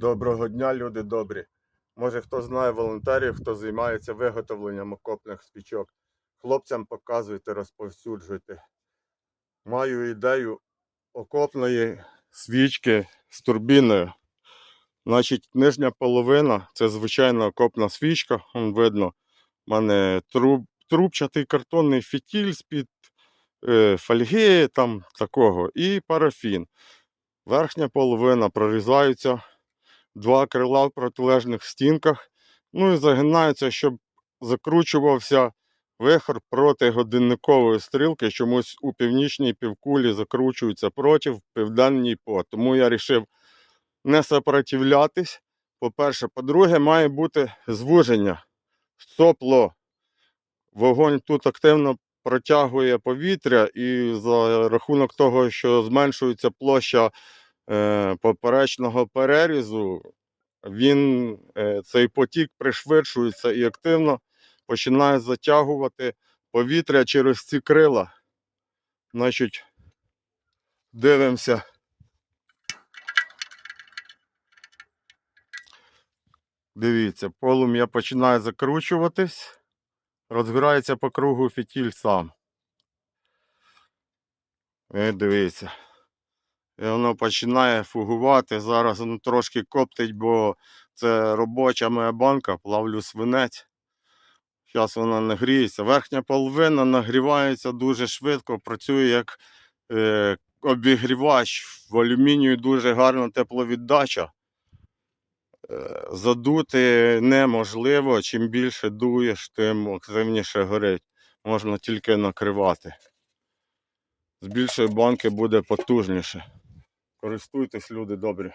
Доброго дня, люди добрі. Може хто знає волонтерів, хто займається виготовленням окопних свічок. Хлопцям показуйте, розповсюджуйте. Маю ідею окопної свічки з турбіною. Значить, нижня половина це звичайна окопна свічка. Вон видно, в мене труб, трубчатий картонний фітіль з-під е, фольги там такого і парафін. Верхня половина прорізаються два крила в протилежних стінках. Ну і загинаються, щоб закручувався вихор проти годинникової стрілки. Чомусь у північній півкулі закручується проти, в південній по. Тому я вирішив не сопротивлятись. По-перше, по-друге, має бути звуження. Сопло. Вогонь тут активно протягує повітря, і за рахунок того, що зменшується площа поперечного перерізу, він, е, цей потік пришвидшується і активно починає затягувати повітря через ці крила. Значить, дивимося. Дивіться, полум'я починає закручуватись, розгорається по кругу фітіль сам. І дивіться. І воно починає фугувати. Зараз воно трошки коптить, бо це робоча моя банка, плавлю свинець. Зараз вона нагріється. Верхня половина нагрівається дуже швидко, працює як е, обігрівач. В алюмінію дуже гарна тепловіддача. Е, задути неможливо. Чим більше дуєш, тим активніше горить. Можна тільки накривати. З більшої банки буде потужніше. Користуйтесь, люди добрі.